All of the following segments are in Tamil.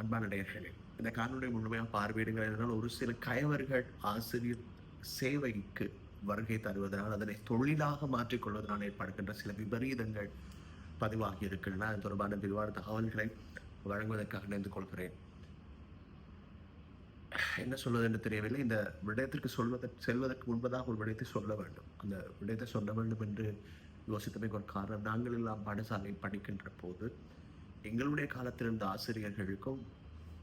அன்பான நேயர்களே இந்த காணொலி முழுமையாக பார்வையிடுங்கள் என்றால் ஒரு சில கயவர்கள் ஆசிரியர் சேவைக்கு வருகை தருவதனால் அதனை தொழிலாக மாற்றிக்கொள்வதனால் ஏற்படுகின்ற சில விபரீதங்கள் பதிவாகி இருக்கின்றன. அது தொடர்பான விரிவான தகவல்களை வழங்குவதற்காக நினைந்து கொள்கிறேன். என்ன சொல்வது என்று தெரியவில்லை. இந்த விடயத்திற்கு சொல்வதற்கு செல்வதற்கு முன்பதாக ஒரு விடயத்தை சொல்ல வேண்டும். அந்த விடயத்தை சொல்ல வேண்டும் என்று யோசித்தமைக்கு ஒரு காரணம் நாங்கள் எல்லாம் பாடசாலையில் படிக்கின்ற போது எங்களுடைய காலத்தில் இருந்த ஆசிரியர்களுக்கும்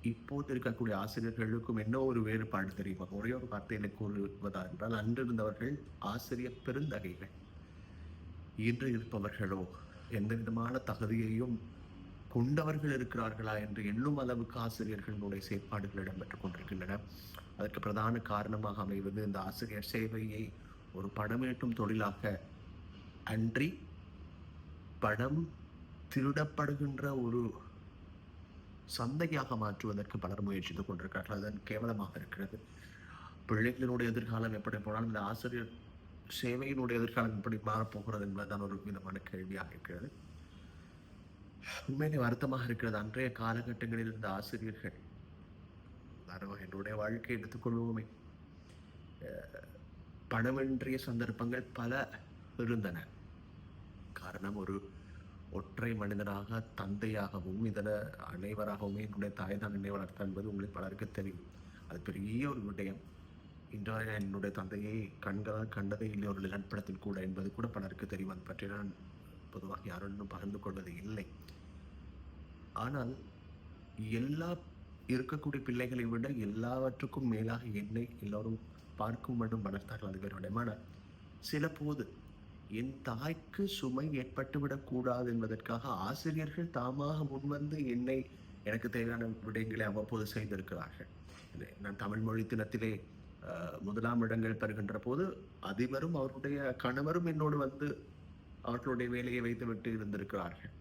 இப்போது இருக்கக்கூடிய ஆசிரியர்களுக்கும் என்ன ஒரு வேறுபாடு தெரியுமா? ஒரே ஒரு வார்த்தையில கூறுவதா என்றால் அன்றிருந்தவர்கள் ஆசிரியர் பெருந்தகைகள். இன்று இருப்பவர்களோ எந்த விதமான தகுதியையும் கொண்டவர்கள் இருக்கிறார்களா என்று எண்ணும் அளவுக்கு ஆசிரியர்களுடைய செயற்பாடுகள் இடம்பெற்றுக் கொண்டிருக்கின்றன. அதற்கு பிரதான காரணமாக அமைவது இந்த ஆசிரியர் சேவையை ஒரு பணமேட்டும் தொழிலாக அன்றி பணம் திருடப்படுகின்ற ஒரு சந்தையாக மாற்றுவதற்கு பலர் முயற்சித்துக் கொண்டிருக்கிறார்கள். அதன் கேவலமாக இருக்கிறது. பிள்ளைகளினுடைய எதிர்காலம் எப்படி போனால் இந்த ஆசிரியர் சேவையினுடைய எதிர்காலம் எப்படி மாறப்போகிறது என்பதுதான் ஒரு விதமான கேள்வியாக இருக்கிறது. உண்மையிலே வருத்தமாக இருக்கிறது. அன்றைய காலகட்டங்களில் இருந்த ஆசிரியர்கள் என்னுடைய வாழ்க்கையை எடுத்துக்கொள்வோமே பணமின்றிய சந்தர்ப்பங்கள் பல இருந்தன. காரணம் ஒரு ஒற்றை மனிதனாக தந்தையாகவும் இதனை அனைவராகவுமே என்னுடைய தாய் தான் என்னை வளர்த்தார் என்பது உங்களுக்கு பலருக்கு தெரியும். அது பெரிய ஒரு விடயம். இன்று வரை என்னுடைய தந்தையை கண்களால் கண்டதே இல்லை ஒரு நிலப்படத்தில் கூட என்பது கூட பலருக்கு தெரியும். அது பற்றி நான் பொதுவாக யாருடனும் பகிர்ந்து கொள்வது இல்லை ஆனால் எல்லா இருக்கக்கூடிய பிள்ளைகளை விட எல்லாவற்றுக்கும் மேலாக என்னை எல்லோரும் பார்க்கும் மட்டும் வளர்த்தார்கள். அது வேறு ஆனால் சில போது என் தாய்க்கு சுமை ஏற்பட்டுவிடக் கூடாது என்பதற்காக ஆசிரியர்கள் தாமாக முன்வந்து என்னை எனக்கு தேவையான விடயங்களை அவ்வப்போது செய்திருக்கிறார்கள். நான் தமிழ் மொழி தினத்திலே முதலாம் இடங்கள் பெறுகின்ற போது அதிபரும் அவருடைய கணவரும் என்னோடு வந்து அவர்களுடைய வேலையை வைத்துவிட்டு இருந்திருக்கிறார்கள்.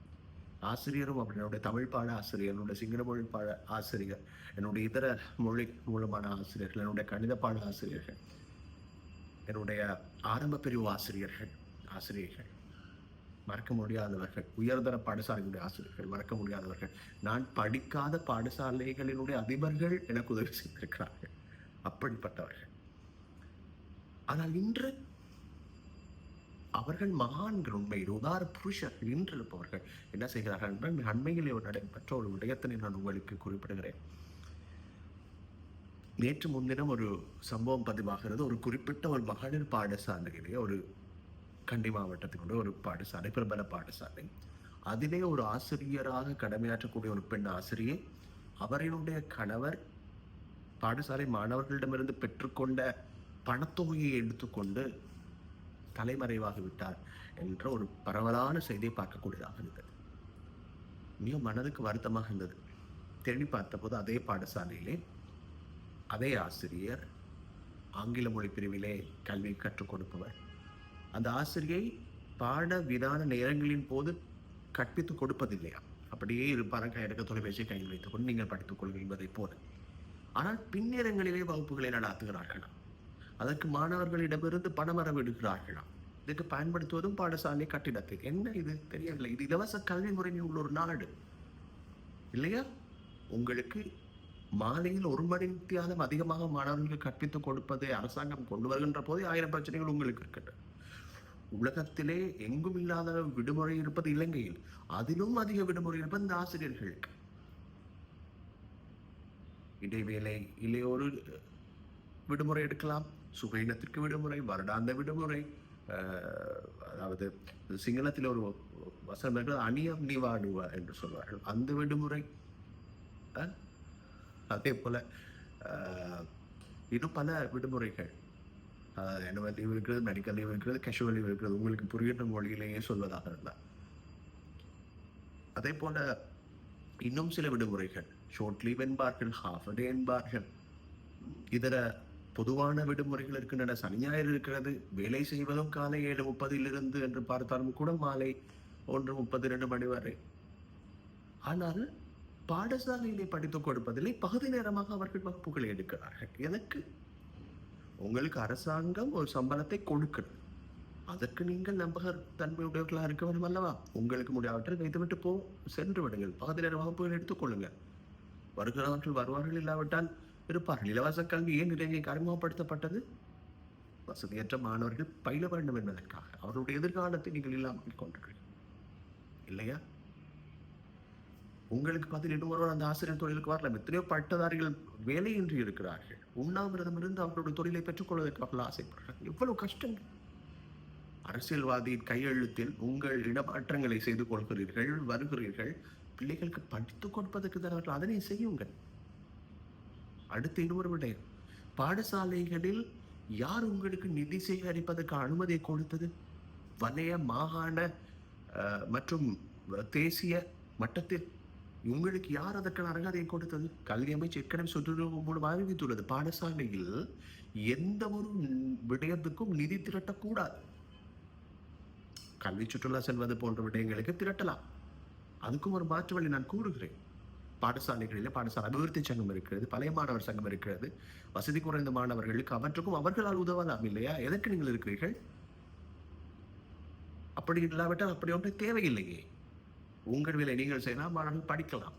ஆசிரியரும் அப்படி என்னுடைய தமிழ் பாட ஆசிரியர் என்னுடைய சிங்கள மொழி பாட ஆசிரியர் என்னுடைய இதர மொழி மூலமான ஆசிரியர்கள் என்னுடைய கணித பாட ஆசிரியர்கள் என்னுடைய ஆரம்ப பிரிவு ஆசிரியர்கள் ஆசிரியர்கள். மறக்க முடியாதவர்கள் உயர்தர பாடசாலைகளுடைய ஆசிரியர்கள் மறக்க முடியாதவர்கள். நான் படிக்காத பாடசாலைகளினுடைய அதிபர்கள் எனக்கு உதவி செய்திருக்கிறார்கள். அப்படிப்பட்டவர்கள். ஆனால் இன்று அவர்கள் மகான்கள் உண்மையில் உதார புருஷர்கள் இன்றிருப்பவர்கள் என்ன செய்கிறார்கள் என்றால் மிக அண்மையில் ஒரு நடைபெற்ற ஒரு விடயத்தினை நான் உங்களுக்கு குறிப்பிடுகிறேன். நேற்று முன்தினம் ஒரு சம்பவம் பதிவாகிறது. ஒரு குறிப்பிட்ட ஒரு மகளிர் பாடசாலையிலே ஒரு கண்டி மாவட்டத்தினுடைய ஒரு பாடசாலை பிரபல பாடசாலை. அதிலே ஒரு ஆசிரியராக கடமையாற்றக்கூடிய ஒரு பெண் ஆசிரியை அவரினுடைய கணவர் பாடசாலை மாணவர்களிடமிருந்து பெற்றுக்கொண்ட பணத்தொகையை எடுத்துக்கொண்டு தலைமறைவாகி விட்டார் என்ற ஒரு பரவலான செய்தியை பார்க்கக்கூடியதாக இருந்தது. மிக மனதுக்கு வருத்தமாக இருந்தது. தேடி பார்த்தபோது அதே பாடசாலையிலே அதே ஆசிரியர் ஆங்கில மொழி பிரிவிலே கல்வி கற்றுக் கொடுப்பவர் அந்த ஆசிரியை பாட விதான நேரங்களின் போது கற்பித்துக் கொடுப்பதில்லையா? அப்படியே இருப்பார்கள் எடுக்க தொலைபேசியை கையில் வைத்துக் கொண்டு நீங்கள் படித்துக் கொள்ளுங்கள் என்பதை போல. ஆனால் பின்னேரங்களிலே வகுப்புகளை நடாத்துகிறார்களாம் அதற்கு மாணவர்களிடமிருந்து பணமரம் விடுகிறார்களாம் இதுக்கு பயன்படுத்துவதும் பாடசாலை கட்டிடத்தில் என்ன இது? தெரியவில்லை. இது இலவச கல்வி முறைமை உள்ள ஒரு நாடு. இல்லையா? உங்களுக்கு மாலையில் ஒரு மணி தியானம் அதிகமாக மாணவர்களுக்கு கற்பித்துக் கொடுப்பதை அரசாங்கம் கொண்டு வருகின்ற போதே ஆயிரம் பிரச்சனைகள் உங்களுக்கு இருக்கின்றன. உலகத்திலே எங்கும் இல்லாத விடுமுறை இருப்பது இலங்கையில் அதிலும் அதிக விடுமுறை இருப்பது இந்த ஆசிரியர்களுக்கு இடைவேளை இல்லை ஒரு விடுமுறை எடுக்கலாம். சுகையினத்திற்கு விடுமுறை வருடாந்த விடுமுறை அதாவது சிங்களத்தில் ஒரு வசனம் இருக்கிறது அணியம் நிவாடுவ என்று சொல்வார்கள். அந்த விடுமுறை அதே போல இன்னும் பல விடுமுறைகள். என்ன லீவ் இருக்கிறது மெடிக்கல் லீவ் இருக்கிறது கேஷுவல் லீவ் இருக்கிறது உங்களுக்கு புரிகின்ற மொழியிலேயே சொல்வதாக இருந்தால் அதே போல இன்னும் சில விடுமுறைகள். ஷோர்ட் லீவ் என்பார்கள் ஹாஃப் டே என்பார்கள். இதர பொதுவான விடுமுறைகள் இருக்கின்றன. சனி ஞாயிறு இருக்கிறது. வேலை செய்வதும் காலை ஏழு முப்பதிலிருந்து என்று பார்த்தாலும் கூட மாலை ஒன்று முப்பது ரெண்டு மணி வரை. ஆனால் பாடசாலையிலே படித்துக் கொடுப்பதில்லை. பகுதி நேரமாக அவர்கள் வகுப்புகளை எடுக்கிறார்கள். எனக்கு உங்களுக்கு அரசாங்கம் ஒரு சம்பளத்தை கொடுக்கணும். அதற்கு நீங்கள் நம்பகர் தன்மையுடையவர்களாக இருக்க வேண்டும் அல்லவா? உங்களுக்கு முடியாவற்றை வைத்துவிட்டு போ சென்று விடுங்கள். பகுதி நேர வகுப்புகள் எடுத்துக்கொள்ளுங்கள் வருகிறவர்கள் வருவார்கள் இல்லாவிட்டால் இருப்பார்கள். இலவச கல்வி ஏன் இலங்கைக்கு அறிமுகப்படுத்தப்பட்டது? வசதியற்ற மாணவர்கள் பயில வேண்டும் என்பதற்காக. அவர்களுடைய எதிர்காலத்தை நீங்கள் இல்லாமல் கொண்டீர்கள் இல்லையா? உங்களுக்கு பதில் ஒருவர் அந்த ஆசிரியர் தொழிலுக்கு வரலாம். எத்தனையோ பட்டதாரிகள் வேலையின்றி இருக்கிறார்கள். உண்ணாவிரதம் இருந்து அவர்களுடைய தொழிலை பெற்றுக்கொள்வதற்கு அவர்கள் ஆசைப்படுறார்கள் எவ்வளவு கஷ்டங்கள் அரசியல்வாதியின் கையெழுத்தில் உங்கள் இடமாற்றங்களை செய்து கொள்கிறீர்கள் வருகிறீர்கள். பிள்ளைகளுக்கு படித்துக் கொடுப்பதற்கு தான் அவர்கள் அதனை செய்யுங்கள். அடுத்து இன்னொரு விடயம். பாடசாலைகளில் யார் உங்களுக்கு நிதி சேகரிப்பதற்கு அனுமதியை கொடுத்தது? வலய மாகாண மற்றும் தேசிய மட்டத்தில் உங்களுக்கு யார் அதற்கான அருகதையை கொடுத்தது கல்வி அமைச்சு ஏற்கனவே சுற்றுலா மூலம் அறிவித்துள்ளது பாடசாலையில் எந்த ஒரு விடயத்துக்கும் நிதி திரட்டக்கூடாது. கல்வி சுற்றுலா செல்வது போன்ற விடயங்களுக்கு திரட்டலாம். அதுக்கும் ஒரு மாற்று வழி நான் கூறுகிறேன். பாடசாலைகளில் பாடசாலை அபிவிருத்தி சங்கம் இருக்கிறது பழைய மாணவர் சங்கம் இருக்கிறது வசதி குறைந்த மாணவர்களுக்கு அவற்றுக்கும் அவர்களால் உதவலாம் இல்லையா? எதற்கு நீங்கள் இருக்கிறீர்கள்? அப்படி இல்லாவிட்டால் அப்படி ஒன்று தேவையில்லையே. உங்கள் வேலை நீங்கள் செய்யலாம் மாணவர்கள் படிக்கலாம்.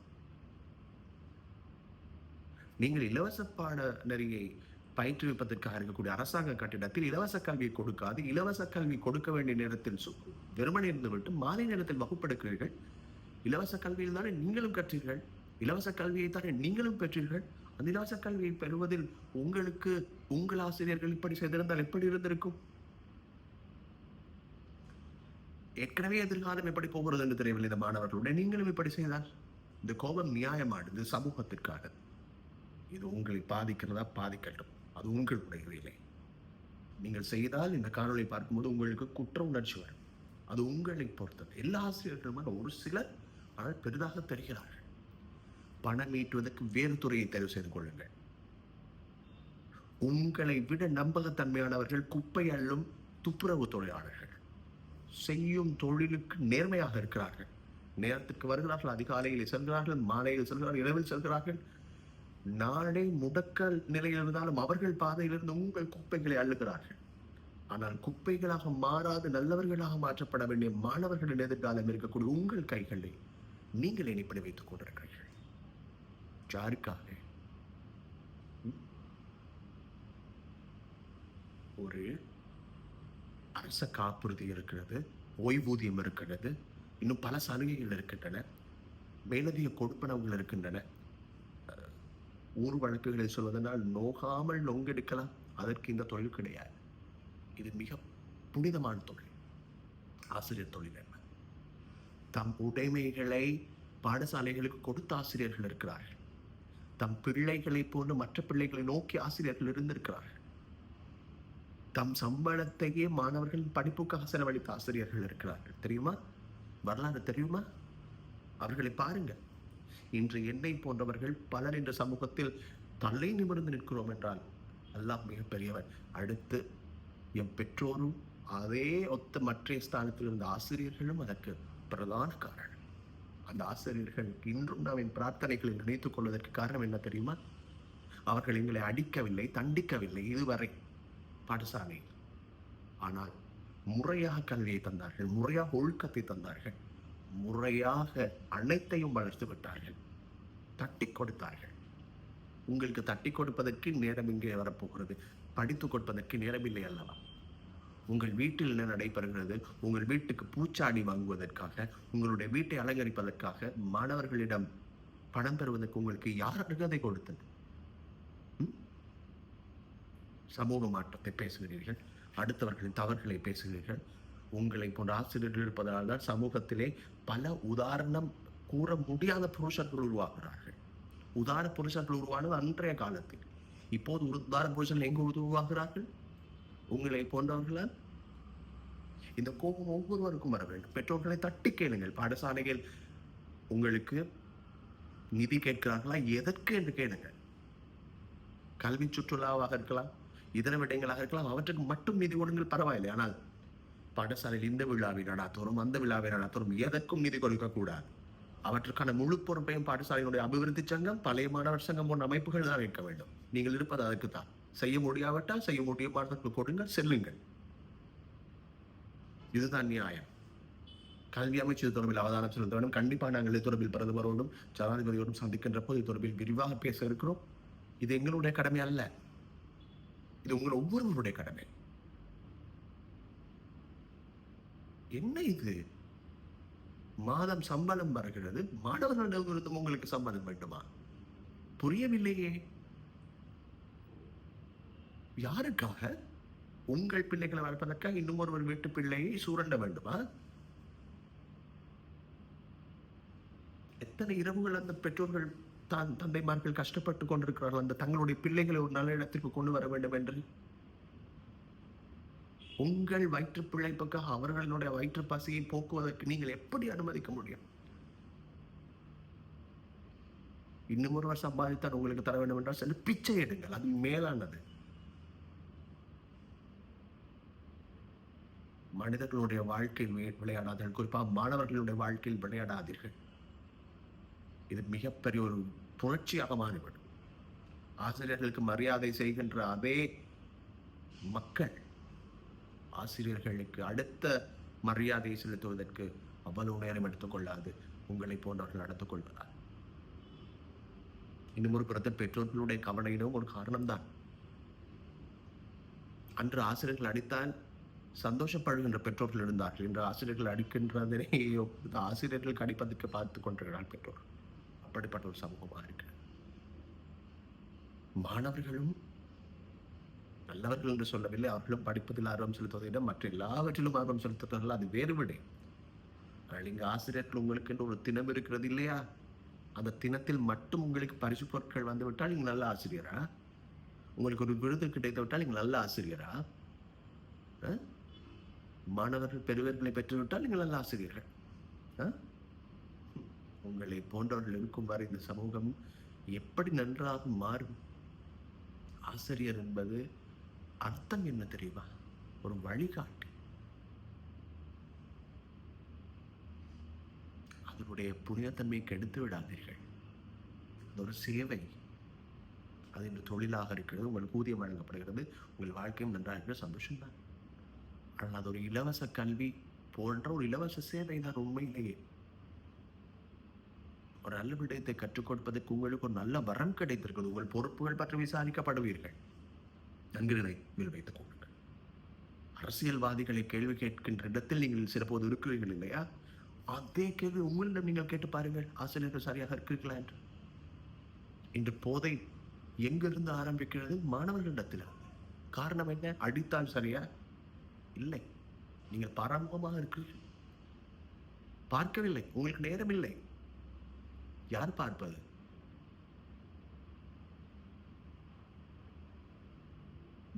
நீங்கள் இலவச பாட நெறியை பயிற்றுவிப்பதற்காக இருக்கக்கூடிய அரசாங்க கட்டிடத்தில் இலவச கல்வியை கொடுக்காது இலவச கல்வி கொடுக்க வேண்டிய நேரத்தில் வெறுமனை இருந்து இருந்துவிட்டு மாலை நேரத்தில் வகுப்பெடுக்கிறீர்கள். இலவச கல்வியில் தானே நீங்களும் கற்றீர்கள். இலவச கல்வியை தானே நீங்களும் பெற்றீர்கள். அந்த இலவச கல்வியை பெறுவதில் உங்களுக்கு உங்கள் ஆசிரியர்கள் இப்படி செய்திருந்தால் எப்படி இருந்திருக்கும்? ஏற்கனவே எதிர்காலம் எப்படி போகிறது என்று தெரியவில்லை இந்த மாணவர்களுடைய. நீங்களும் இப்படி செய்தால் இந்த கோபம் நியாயமானது சமூகத்திற்காக. இது உங்களை பாதிக்கிறதா? பாதிக்கட்டும். அது உங்களுடைய வேலை நீங்கள் செய்தால் இந்த காணொளி பார்க்கும்போது உங்களுக்கு குற்ற உணர்ச்சி வரும். அது உங்களை பொறுத்தது. எல்லா ஆசிரியர்களும் ஒரு சிலர் ஆனால் பெரிதாக தெரிகிறார்கள். பணம் ஈட்டுவதற்கு வேறு துறையை தேர்வு செய்து கொள்ளுங்கள். உங்களை விட நம்பகத்தன்மையானவர்கள் குப்பை அள்ளும் துப்புரவு தொழிலாளர்கள். செய்யும் தொழிலுக்கு நேர்மையாக இருக்கிறார்கள். நேரத்துக்கு வருகிறார்கள் அதிகாலையில் செல்கிறார்கள் மாலையில் செல்கிறார்கள் இரவில் செல்கிறார்கள். நாளை முடக்க நிலையில் இருந்தாலும் அவர்கள் பாதையிலிருந்து உங்கள் குப்பைகளை அள்ளுகிறார்கள். ஆனால் குப்பைகளாக மாறாது நல்லவர்களாக மாற்றப்பட வேண்டிய மாணவர்களின் எதிர்காலம் இருக்கக்கூடிய உங்கள் கைகளை நீங்கள் இணைப்படி வைத்துக் கொண்டிருக்கிறீர்கள். யாருக்காக? ஒரு அரச காப்புறுதி இருக்கிறது ஓய்வூதியம் இருக்கிறது இன்னும் பல சலுகைகள் இருக்கின்றன மேலதிக கொடுப்பனவுகள் இருக்கின்றன. ஊர் வழக்குகளில் சொல்வதனால் நோகாமல் நொங்கெடுக்கலாம். அதற்கு இந்த தொழில் கிடையாது. இது மிக புனிதமான தொழில். ஆசிரியர் தொழில் என்ன தம் உடைமைகளை பாடசாலைகளுக்கு கொடுத்த ஆசிரியர்கள் இருக்கிறார்கள். தம் பிள்ளைகளை போன்று மற்ற பிள்ளைகளை நோக்கி ஆசிரியர்கள் இருந்திருக்கிறார்கள். தம் சம்பளத்தையே மாணவர்கள் படிப்புக்காக செலவழித்த ஆசிரியர்கள் இருக்கிறார்கள். தெரியுமா? வரலாறு தெரியுமா? அவர்களை பாருங்கள் இன்று என்னை போன்றவர்கள் பலர் இந்த சமூகத்தில் தலை நிமிர்ந்து நிற்கிறோம் என்றால் அல்லாஹ் மிகப்பெரியவன் அடுத்து என் பெற்றோரும் அதே ஒத்த மற்ற ஸ்தானத்தில் இருந்த ஆசிரியர்களும் அதற்கு பிரதான காரணம். அந்த ஆசிரியர்கள் இன்றும் நாம் என் பிரார்த்தனைகளை நினைத்துக் கொள்வதற்கு காரணம் என்ன தெரியுமா? அவர்கள் எங்களை அடிக்கவில்லை தண்டிக்கவில்லை இதுவரை. பாடசாலை ஆனால் முறையாக கல்வியை தந்தார்கள் முறையாக ஒழுக்கத்தை தந்தார்கள் முறையாக அனைத்தையும் வளர்த்து விட்டார்கள் தட்டி கொடுத்தார்கள். உங்களுக்கு தட்டி கொடுப்பதற்கு நேரம் இங்கே வரப்போகிறது படித்து கொடுப்பதற்கு நேரமில்லை அல்லவா? உங்கள் வீட்டில் என்ன நடைபெறுகிறது? உங்கள் வீட்டுக்கு பூச்சாடி வாங்குவதற்காக உங்களுடைய வீட்டை அலங்கரிப்பதற்காக மாணவர்களிடம் பணம் பெறுவதற்கு உங்களுக்கு யார் அருகதை கொடுத்தது? சமூக மாற்றத்தை பேசுகிறீர்கள் அடுத்தவர்களின் தவறுகளை பேசுகிறீர்கள். உங்களை போன்ற ஆசிரியர்கள் இருப்பதனால் தான் சமூகத்திலே பல உதாரணம் கூற முடியாத புருஷர்கள் உருவாகிறார்கள். உதார புருஷர்கள் உருவானது அன்றைய காலத்தில். இப்போது ஒரு உதார புருஷர்கள் எங்கு உருவாகிறார்கள்? உங்களை போன்றவர்களால்? இந்த கோபம் ஒவ்வொருவருக்கும் வர வேண்டும். பெற்றோர்களை தட்டி கேளுங்கள். பாடசாலைகள் உங்களுக்கு நிதி கேட்கிறார்களா? எதற்கு என்று கேளுங்கள். கல்வி சுற்றுலாவாக இருக்கலாம் இதர விடயங்களாக இருக்கலாம். அவற்றுக்கு மட்டும் நிதி கொடுங்கள் பரவாயில்லை. ஆனால் பாடசாலையில் இந்த விழாவை நடாத்தோறும் அந்த விழாவை நடாத்தோறும் எதற்கும் நிதி கொடுக்கக்கூடாது அவற்றுக்கான முழு பொறுப்பையும் பாடசாலையினுடைய அபிவிருத்தி சங்கம் பழைய மாணவர் சங்கம் போன்ற அமைப்புகள் தான் இருக்க வேண்டும். நீங்கள் இருப்பது அதற்கு தான் செய்ய முடியாவிட்டால் செய்ய முடியும். கொடுங்கள் செல்லுங்கள். இதுதான் நியாயம். கல்வி அமைச்சு இது தொடர்பில் அவதானம் செலுத்த வேண்டும். கண்டிப்பாக நாங்கள் இது தொடர்பில் பிரதமரோடும் ஜனாதிபதியோடும் சந்திக்கின்ற போது இது தொடர்பில் விரிவாக பேச இருக்கிறோம். இது எங்களுடைய கடமை அல்ல. இது உங்கள் ஒவ்வொருவருடைய கடமை. என்ன இது? மாதம் சம்பளம் வருகிறது மாணவர்களிடமிருந்தும் உங்களுக்கு சம்பளம் வேண்டுமா? புரியவில்லையே. யாருக்காக? உங்கள் பிள்ளைகளை வளர்ப்பதற்காக இன்னும் ஒருவர் வீட்டு பிள்ளையை சூரண்ட வேண்டுமா? எத்தனை இரவுகள் அந்த பெற்றோர்கள் தான் தந்தைமார்கள் கஷ்டப்பட்டு கொண்டிருக்கிறார்கள். அந்த தங்களுடைய பிள்ளைகளை ஒரு நல்ல இடத்திற்கு கொண்டு வர வேண்டும் என்று. உங்கள் வயிற்று பிழைப்புக்காக அவர்களுடைய வயிற்று பசியை போக்குவதற்கு நீங்கள் எப்படி அனுமதிக்க முடியும்? இன்னும் ஒருவர் சம்பாதித்தால் உங்களுக்கு தர வேண்டும் என்றால் சென்று பிச்சை எடுங்கள். அது மேலானது. மனிதர்களுடைய வாழ்க்கையில் விளையாடாதீர்கள். குறிப்பாக மாணவர்களுடைய வாழ்க்கையில் விளையாடாதீர்கள். இது மிகப்பெரிய ஒரு புரட்சியாக மாறிவிடும். ஆசிரியர்களுக்கு மரியாதை செய்கின்ற அதே மக்கள் ஆசிரியர்களுக்கு அடுத்த மரியாதையை செலுத்துவதற்கு அவ்வளவு நேரம் எடுத்துக்கொள்ளாது. உங்களை போன்றவர்கள் நடந்துக் கொள்வதால் இன்னும் ஒரு புறத்தில் பெற்றோர்களுடைய கவனையிலும் ஒரு காரணம்தான். அன்று ஆசிரியர்கள் அடித்தால் சந்தோஷப்படுகின்ற பெற்றோர்கள் இருந்தார்கள். இன்று ஆசிரியர்கள் அடிக்கின்றதனே ஆசிரியர்களுக்கு அடிப்பதற்கு பார்த்து கொண்டிருக்கிறார் பெற்றோர். அப்படிப்பட்ட ஒரு சமூகமாக இருக்கு. மாணவர்களும் நல்லவர்கள் என்று சொல்லவில்லை அவர்களும் படிப்பதில் ஆர்வம் செலுத்துவதை விட மற்ற எல்லாவற்றிலும் ஆர்வம் செலுத்துகிறார்கள் அது வேறு ஆனால் இங்கே ஆசிரியர்கள் உங்களுக்கு என்று ஒரு தினம் இருக்கிறது இல்லையா? அந்த தினத்தில் மட்டும் உங்களுக்கு பரிசு பொருட்கள் வந்து விட்டால் நீங்கள் நல்ல ஆசிரியரா? உங்களுக்கு ஒரு விருது கிடைத்து விட்டால் நீங்கள் நல்ல ஆசிரியரா? மாணவர்கள் பெறுவர்களை பெற்றுவிட்டால் நீங்கள் நல்ல ஆசிரியர்கள். ஆ? உங்களை போன்றவர்கள் இருக்கும் வரை இந்த சமூகம் எப்படி நன்றாக மாறும்? ஆசிரியர் என்பது அர்த்தம் என்ன தெரியுமா? ஒரு வழிகாட்டி. அதனுடைய புனிதத்தன்மையை கெடுத்து விடாதீர்கள். அது ஒரு சேவை. அது இன்று தொழிலாக இருக்கிறது உங்களுக்கு ஊதியம் வழங்கப்படுகிறது உங்கள் வாழ்க்கையும் நன்றாக இருக்கிறது சந்தோஷம்தான். ஆனால் அது ஒரு இலவச கல்வி போன்ற ஒரு இலவச சேவை தான் உண்மையிலேயே. ஒரு நல்ல விடயத்தை கற்றுக் கொடுப்பதற்கு உங்களுக்கு ஒரு நல்ல வரம் கிடைத்திருக்கிறது. உங்கள் பொறுப்புகள் பற்றி விசாரிக்கப்படுவீர்கள். நன்கு நினைவில் வைத்துக் கொள்ளுங்கள். அரசியல்வாதிகளை கேள்வி கேட்கின்ற இடத்தில் நீங்கள் சிலபோது இருக்கிறீர்கள் இல்லையா? அதே கேள்வி உங்களிடம் நீங்கள் கேட்டு பாருங்கள். ஆசிரியர்கள் சரியாக இருக்கிறீர்களா என்று. இன்று போதை எங்கிருந்து ஆரம்பிக்கிறது? மாணவர்களிடத்தில் காரணம் என்ன? அடித்தால் சரியா? இல்லை. நீங்கள் பாராமுகமாக இருக்கிறீர்கள். பார்க்கவில்லை. உங்களுக்கு நேரம் இல்லை யார் பார்ப்பது?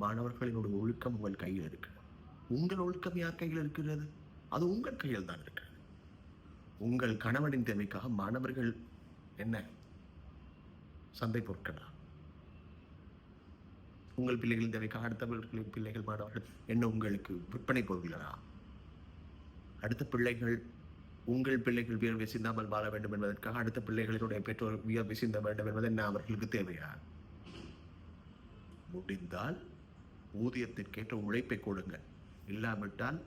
மாணவர்களினுடைய ஒழுக்கம் உங்கள் கையில் இருக்கு உங்கள் ஒழுக்கம் யார் கையில் இருக்கிறது? அது உங்கள் கையில் தான் இருக்கு உங்கள் கணவனின் தேவைக்காக மாணவர்கள் என்ன? சந்தை பொருட்களா? உங்கள் பிள்ளைகளின் தேவைக்காக அடுத்தவர்களின் பிள்ளைகள் மாணவர்கள் என்ன உங்களுக்கு விற்பனை பொருள்களா? அடுத்த பிள்ளைகள் உங்கள் பிள்ளைகள் வியர்வை சிந்தாமல் வாழ வேண்டும் என்பதற்காக அடுத்த பிள்ளைகளினுடைய பெற்றோர் வியர்வை சிந்த வேண்டும் என்பது என்ன அவர்களுக்கு தேவையா? முடிந்தால் ஊதியத்திற்கேற்ற உழைப்பை கொடுங்கள் இல்லாவிட்டால்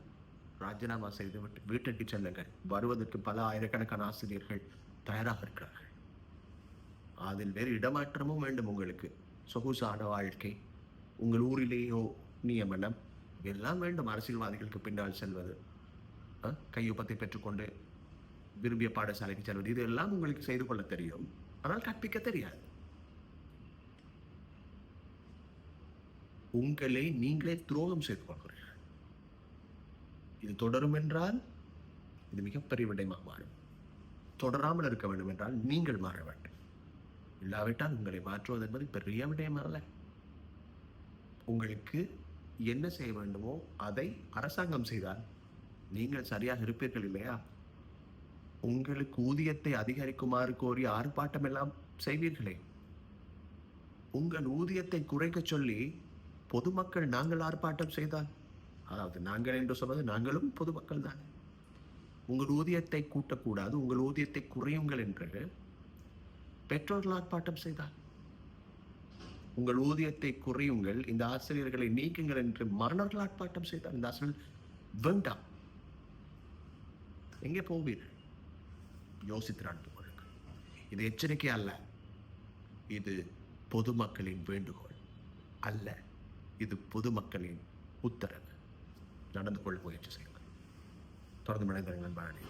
ராஜினாமா செய்துவிட்டு வீட்டுக்கு செல்லுங்கள். வருவதற்கு பல ஆயிரக்கணக்கான ஆசிரியர்கள் தயாராக இருக்கிறார்கள். அதில் வேறு இடமாற்றமும் வேண்டும் உங்களுக்கு. சொகுசான வாழ்க்கை உங்கள் ஊரிலேயோ நியமனம் எல்லாம் வேண்டும். அரசியல்வாதிகளுக்கு பின்னால் செல்வது கையொப்பத்தை பெற்றுக்கொண்டு விரும்பிய பாடசாலைக்கு செல்வது இதெல்லாம் உங்களுக்கு செய்து கொள்ள தெரியும். ஆனால் கற்பிக்க தெரியாது. உங்களை நீங்களே துரோகம் செய்து கொள்கிறீர்கள். இது தொடரும் என்றால் இது மிகப்பெரிய விடயமாக மாறும். தொடராமல் இருக்க வேண்டும் என்றால் நீங்கள் மாற வேண்டும். இல்லாவிட்டால் உங்களை மாற்றுவது என்பது பெரிய விடயம் அல்ல. உங்களுக்கு என்ன செய்ய வேண்டுமோ அதை அரசாங்கம் செய்தால் நீங்கள் சரியாக இருப்பீர்கள் இல்லையா? உங்களுக்கு ஊதியத்தை அதிகரிக்குமாறு கோரி ஆர்ப்பாட்டம் எல்லாம் செய்வீர்களே. உங்கள் ஊதியத்தை குறைக்க சொல்லி பொதுமக்கள் நாங்கள் ஆர்ப்பாட்டம் செய்தால் அதாவது நாங்கள் என்று சொல்வது நாங்களும் பொதுமக்கள் தான். உங்கள் ஊதியத்தை கூட்டக்கூடாது உங்கள் ஊதியத்தை குறையுங்கள் என்று பெற்றோர்கள் ஆர்ப்பாட்டம் செய்தால். உங்கள் ஊதியத்தை குறையுங்கள் இந்த ஆசிரியர்களை நீக்குங்கள் என்று மாணவர்கள் ஆர்ப்பாட்டம் செய்தால் இந்த ஆசிரியர் வேண்டாம். எங்கே போவீர்கள்? யோசித்து நடந்து கொள்ளுங்கள் இது எச்சரிக்கை அல்ல. இது பொதுமக்களின் வேண்டுகோள் அல்ல. இது பொதுமக்களின் உத்தரவு. நடந்து கொள்ள முயற்சி செய்யுங்கள். தொடர்ந்து மனிதர்கள் நண்பர்களே